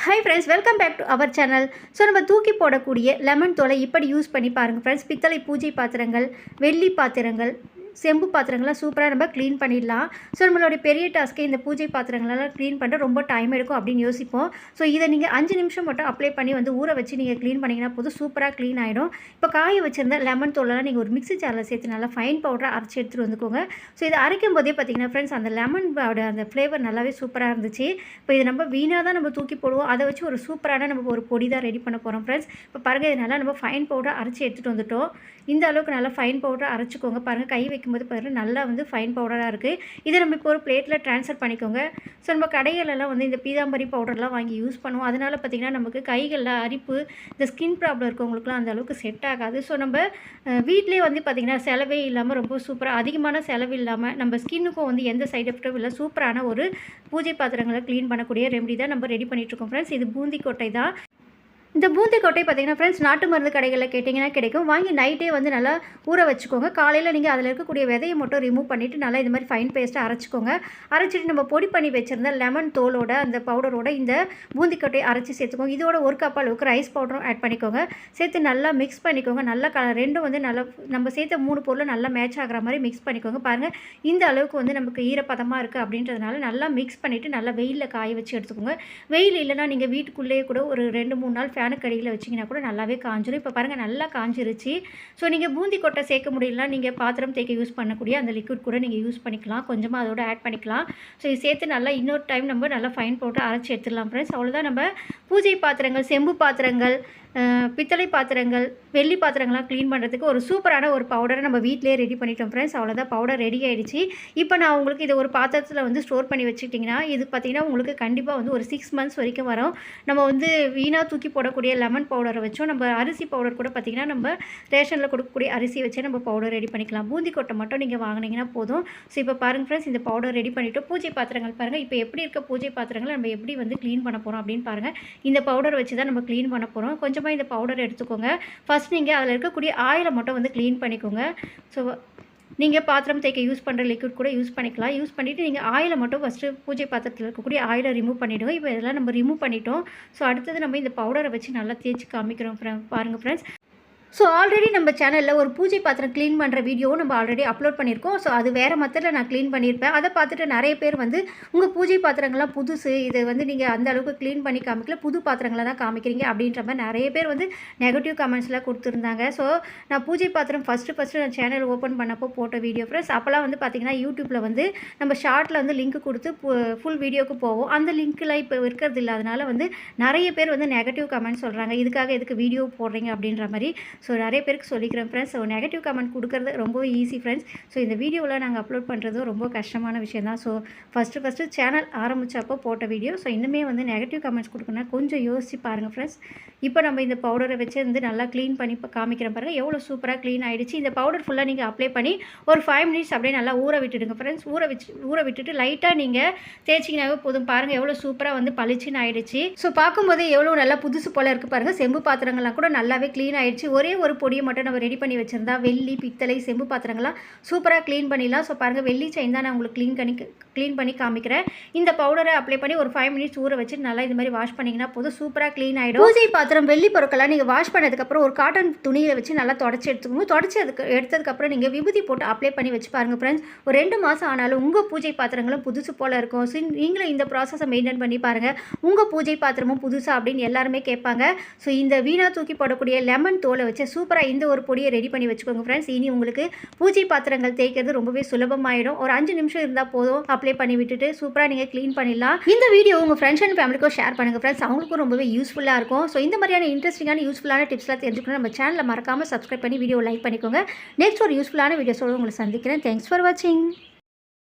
Hi friends welcome back to our channel so நம்ம தூக்கி போடக்கூடிய லெமன் தோலை இப்படி யூஸ் பண்ணி பாருங்கள் ஃப்ரெண்ட்ஸ் பித்தளை பூஜை பாத்திரங்கள் வெள்ளி பாத்திரங்கள் செம்பு பாத்திரங்கள்லாம் சூப்பராக நம்ம க்ளீன் பண்ணிடலாம். ஸோ நம்மளுடைய பெரிய டாஸ்க்கே இந்த பூஜை பாத்திரங்களெல்லாம் க்ளீன் பண்ண ரொம்ப டைம் எடுக்கும் அப்படின்னு யோசிப்போம். ஸோ இதை நீங்கள் அஞ்சு நிமிஷம் மட்டும் அப்ளை பண்ணி வந்து ஊற வச்சு நீங்கள் க்ளீன் பண்ணிங்கன்னா போதும் சூப்பராக க்ளீன் ஆகிடும் இப்போ காய வச்சுருந்த லெமன் தோலெல்லாம் நீங்கள் ஒரு மிக்ஸி ஜாரில் சேர்த்து நல்லா ஃபைன் பவுடராக அரைச்சி எடுத்துகிட்டு வந்துக்கோங்க. ஸோ இதை அரைக்கும் போதே பார்த்தீங்கன்னா ஃப்ரெண்ட்ஸ் அந்த லெமன் அந்த ஃப்ளேவர் நல்லாவே சூப்பராக இருந்துச்சு. இப்போ இது நம்ம வீணாக தான் நம்ம தூக்கி போடுவோம். அதை வச்சு ஒரு சூப்பரான நம்ம ஒரு பொடி தான் ரெடி பண்ண போகிறோம் ஃப்ரெண்ட்ஸ் இப்போ பாருங்கள் இதனால் நம்ம ஃபைன் பவுடர் அரைச்சி எடுத்துகிட்டு வந்துட்டோம். இந்த அளவுக்கு நல்லா ஃபைன் பவுடர் அரைச்சிக்கோங்க. பாருங்கள் கை வைக்கும்போது பார்த்தீங்கன்னா நல்லா வந்து ஃபைன் பவுடராக இருக்குது இதை நம்ம இப்போ ஒரு பிளேட்டில் ட்ரான்ஸ்ஃபர் பண்ணிக்கோங்க. ஸோ நம்ம கடைகளெல்லாம் வந்து இந்த பீதாம்பரி பவுடர்லாம் வாங்கி யூஸ் பண்ணுவோம். அதனால் பார்த்திங்கன்னா நமக்கு கைகளில் அரிப்பு இந்த ஸ்கின் ப்ராப்ளம் இருக்கவங்களுக்குலாம் அந்த அளவுக்கு செட் ஆகாது. ஸோ நம்ம வீட்டிலே வந்து பார்த்திங்கன்னா செலவே இல்லாமல் ரொம்ப சூப்பராக அதிகமான செலவு இல்லாமல் நம்ம ஸ்கின்னுக்கும் வந்து எந்த சைடு எஃபெக்டும் இல்லை சூப்பரான ஒரு பூஜை பாத்திரங்களை க்ளீன் பண்ணக்கூடிய ரெமெடி தான் நம்ம ரெடி பண்ணிகிட்ருக்கோம் ஃப்ரெண்ட்ஸ் இது பூந்தி கொட்டை தான். இந்த பூந்தி கொட்டை பார்த்தீங்கன்னா ஃப்ரெண்ட்ஸ் நாட்டு மருந்து கடைகளில் கேட்டிங்கன்னா கிடைக்கும். வாங்கி நைட்டே வந்து நல்லா ஊற வச்சுக்கோங்க. காலையில் நீங்கள் அதில் இருக்கக்கூடிய விதையை மட்டும் ரிமூவ் பண்ணிவிட்டு நல்லா இது மாதிரி ஃபைன் பேஸ்ட்டாக அரைச்சிக்கோங்க. அரைச்சிட்டு நம்ம பொடி பண்ணி வச்சுருந்த லெமன் தோலோட அந்த பவுடரோட இந்த பூந்தி கொட்டையை அரைச்சி சேர்த்துக்கோங்க. இதோட ஒரு கப் அளவுக்கு ரைஸ் பவுடரும் ஆட் பண்ணிக்கோங்க. சேர்த்து நல்லா மிக்ஸ் பண்ணிக்கோங்க. நல்லா க ரெண்டும் வந்து நல்லா நம்ம சேர்த்த மூணு பொருளும் நல்லா மேட்ச் ஆகிற மாதிரி மிக்ஸ் பண்ணிக்கோங்க. பாருங்கள் இந்த அளவுக்கு வந்து நமக்கு ஈரப்பதமாக இருக்குது அப்படின்றதுனால நல்லா மிக்ஸ் பண்ணிவிட்டு நல்லா வெயிலில் காய வச்சு எடுத்துக்கோங்க. வெயில் இல்லைனா நீங்கள் வீட்டுக்குள்ளேயே கூட ஒரு ரெண்டு மூணு நாள் ஃபேனுக்கு அடியில் வச்சிங்கன்னா கூட நல்லாவே காஞ்சிரும். இப்போ பாருங்கள் நல்லா காஞ்சிருச்சு. ஸோ நீங்கள் பூந்தி கொட்டை சேர்க்க முடியலனா நீங்கள் பாத்திரம் தேய்க்க யூஸ் பண்ணக்கூடிய அந்த லிக்விட் கூட நீங்கள் யூஸ் பண்ணிக்கலாம். கொஞ்சமாக அதோட ஆட் பண்ணிக்கலாம். ஸோ இது சேர்த்து நல்லா இன்னொரு டைம் நம்ம நல்லா ஃபைன் போட்டு அரைச்சி எடுத்துடலாம் ஃப்ரெண்ட்ஸ் அவ்வளோதான் நம்ம பூஜை பாத்திரங்கள் செம்பு பாத்திரங்கள் பித்தளை பாத்திரங்கள் வெள்ளி பாத்திரங்கள்லாம் க்ளீன் பண்ணுறதுக்கு ஒரு சூப்பரான ஒரு பவுடரை நம்ம வீட்டிலே ரெடி பண்ணிட்டோம் ஃப்ரெண்ட்ஸ் அவ்வளோதான் பவுடர் ரெடி ஆகிடுச்சு இப்போ நான் உங்களுக்கு இதை ஒரு பாத்திரத்தில் வந்து ஸ்டோர் பண்ணி வச்சுக்கிட்டிங்கன்னா இது பார்த்திங்கன்னா உங்களுக்கு கண்டிப்பாக வந்து ஒரு சிக்ஸ் மந்த்ஸ் வரைக்கும் வரும். நம்ம வந்து வீணாக தூக்கி போடக்கூடிய லெமன் பவுடரை வச்சோம். நம்ம அரிசி பவுடர் கூட பார்த்திங்கன்னா நம்ம ரேஷனில் கொடுக்கக்கூடிய அரிசி வச்சே நம்ம பவுடர் ரெடி பண்ணிக்கலாம். பூந்தி கொட்டை மட்டும் நீங்கள் வாங்கினீங்கன்னா போதும். ஸோ இப்போ பாருங்கள் ஃப்ரெண்ட்ஸ் இந்த பவுடர் ரெடி பண்ணிவிட்டு பூஜை பாத்திரங்கள் பாருங்கள் இப்போ எப்படி இருக்க பூஜை பாத்திரங்களை நம்ம எப்படி வந்து க்ளீன் பண்ண போகிறோம் அப்படின்னு பாருங்கள் இந்த பவுடர் வச்சு தான் நம்ம க்ளீன் பண்ண போகிறோம் கொஞ்சம் கொஞ்சமாக இந்த பவுடர் எடுத்துக்கோங்க. ஃபஸ்ட் நீங்கள் அதில் இருக்கக்கூடிய ஆயிலை மட்டும் வந்து க்ளீன் பண்ணிக்கோங்க. ஸோ நீங்கள் பாத்திரம் தேய்க்க யூஸ் பண்ணுற லிக்விட் கூட யூஸ் பண்ணிக்கலாம். யூஸ் பண்ணிவிட்டு நீங்கள் ஆயிலை மட்டும் ஃபஸ்ட்டு பூஜை பாத்திரத்தில் இருக்கக்கூடிய ஆயிலை ரிமூவ் பண்ணிவிடுவோம் இப்போ இதெல்லாம் நம்ம ரிமூவ் பண்ணிட்டோம். ஸோ அடுத்தது நம்ம இந்த பவுடரை வச்சு நல்லா தேய்ச்சி காமிக்கிறோம் ஃப்ரெண்ட் பாருங்கள் ஃப்ரெண்ட்ஸ் ஸோ ஆல்ரெடி நம்ம சேனலில் ஒரு பூஜை பாத்திரம் க்ளீன் பண்ணுற வீடியோவும் நம்ம ஆல்ரெடி அப்லோட் பண்ணியிருக்கோம். ஸோ அது வேறு மெத்தடில் நான் க்ளீன் பண்ணியிருப்பேன். அதை பார்த்துட்டு நிறைய பேர் வந்து உங்கள் பூஜை பாத்திரங்கள்லாம் புதுசு. இதை வந்து நீங்கள் அந்த அளவுக்கு க்ளீன் பண்ணி காமிக்கல. புது பாத்திரங்களை தான் காமிக்கிறீங்க. அப்படின்ற மாதிரி நிறைய பேர் வந்து நெகட்டிவ் கமெண்ட்ஸ்லாம் கொடுத்துருந்தாங்க. ஸோ நான் பூஜை பாத்திரம் ஃபஸ்ட்டு ஃபஸ்ட்டு நான் சேனல் ஓப்பன் பண்ணப்போ போட்ட வீடியோ ஃப்ரெண்ட்ஸ் அப்போல்லாம் வந்து பார்த்திங்கன்னா யூடியூப்பில் வந்து நம்ம ஷார்ட்டில் வந்து லிங்க் கொடுத்து ஃபுல் வீடியோக்கு போவோம். அந்த லிங்க்கில் இப்போ இருக்கிறது இல்லாதனால வந்து நிறைய பேர் வந்து நெகட்டிவ் கமெண்ட் சொல்கிறாங்க இதுக்காக எதுக்கு வீடியோ போடுறீங்க? அப்படின்ற மாதிரி ஸோ நிறைய பேருக்கு சொல்லிக்கிறேன் ஃப்ரெண்ட்ஸ் ஸோ நெகட்டிவ் கமெண்ட் கொடுக்குறது ரொம்ப ஈஸி ஃப்ரெண்ட்ஸ் ஸோ இந்த வீடியோவில் நாங்கள் அப்லோட் பண்ணுறது ரொம்ப கஷ்டமான விஷயம் தான் ஸோ ஃபஸ்ட்டு ஃபஸ்ட்டு சேனல் ஆரம்பித்தப்போ போட்ட வீடியோ ஸோ இன்னுமே வந்து நெகட்டிவ் கமெண்ட்ஸ் கொடுக்கணும் கொஞ்சம் யோசிச்சு பாருங்கள் ஃப்ரெண்ட்ஸ் இப்போ நம்ம இந்த பவுடரை வச்சு வந்து நல்லா க்ளீன் பண்ணி இப்போ காமிக்கிறேன் பாருங்கள் எவ்வளோ சூப்பராக க்ளீன் ஆகிடுச்சு இந்த பவுடர் ஃபுல்லாக நீங்கள் அப்ளை பண்ணி ஒரு ஃபைவ் மினிட்ஸ் அப்படியே நல்லா ஊற விட்டுடுங்க ஃப்ரெண்ட்ஸ் ஊற வச்சு ஊற விட்டுட்டு லைட்டாக நீங்கள் தேய்ச்சிங்கனாவே போதும். பாருங்கள் எவ்வளோ சூப்பராக வந்து பளிச்சுன்னு ஆயிடுச்சு. ஸோ பார்க்கும்போது எவ்வளோ நல்லா புதுசு போல் இருக்குது பாருங்கள் செம்பு பாத்திரங்கள்லாம் கூட நல்லாவே க்ளீன் ஆகிடுச்சு ஒரே ஒரு பொடியை மட்டும் நம்ம ரெடி பண்ணி வச்சுருந்தா வெள்ளி பித்தளை செம்பு பாத்திரங்கள்லாம் சூப்பராக க்ளீன் பண்ணிடலாம். ஸோ பாருங்கள் வெள்ளி செயின் தான் நான் உங்களுக்கு க்ளீன் பண்ணி க்ளீன் பண்ணி காமிக்கிறேன். இந்த பவுடரை அப்ளை பண்ணி ஒரு ஃபைவ் மினிட்ஸ் ஊற வச்சு நல்லா இது மாதிரி வாஷ் பண்ணிங்கன்னா போதும். சூப்பராக க்ளீன் ஆகிடும் பூஜை பாத்திரம் வெள்ளி பொருட்கள்லாம் நீங்கள் வாஷ் பண்ணதுக்கப்புறம் ஒரு காட்டன் துணியில் வச்சு நல்லா தொடச்சி எடுத்துக்கணும் தொடச்சி அதுக்கு எடுத்ததுக்கப்புறம் நீங்கள் விபூதி போட்டு அப்ளை பண்ணி வச்சு பாருங்கள் ஃப்ரெண்ட்ஸ் ஒரு ரெண்டு மாதம் ஆனாலும் உங்கள் பூஜை பாத்திரங்களும் புதுசு போல் இருக்கும். ஸோ நீங்களும் இந்த ப்ராசஸை மெயின்டைன் பண்ணி பாருங்கள் உங்கள் பூஜை பாத்திரமும் புதுசாக அப்படின்னு எல்லாருமே கேட்பாங்க. ஸோ இந்த வீணாக தூக்கி போடக்கூடிய லெமன் தோலை வச்சு சூப்பராக இந்த ஒரு பொடியை ரெடி பண்ணி வச்சுக்கோங்க ஃப்ரெண்ட்ஸ் இனி உங்களுக்கு பூஜை பாத்திரங்கள் தேய்க்கிறது ரொம்பவே சுலபமாயிடும். ஒரு அஞ்சு நிமிஷம் இருந்தால் போதும். அப்ளை பண்ணி விட்டுட்டு சூப்பராக நீங்கள் க்ளீன் பண்ணிடலாம். இந்த வீடியோ உங்கள் ஃப்ரெண்ட்ஸ் அண்ட் ஃபேமிலிக்கும் ஷேர் பண்ணுங்கள் ஃப்ரெண்ட்ஸ் அவங்களுக்கும் ரொம்பவே யூஸ்ஃபுல்லாக இருக்கும். ஸோ இந்த மாதிரியான இன்ட்ரெஸ்டிங்கான யூஸ்ஃபுல்லான டிப்ஸ்லாம் தெரிஞ்சுக்கணும் நம்ம சேனலை மறக்காமல் சப்ஸ்கிரைப் பண்ணி வீடியோ லைக் பண்ணிக்கோங்க. நெக்ஸ்ட் ஒரு யூஸ்ஃபுல்லான வீடியோஸோடு உங்களை சந்திக்கிறேன். தேங்க்ஸ் ஃபார் வாட்சிங்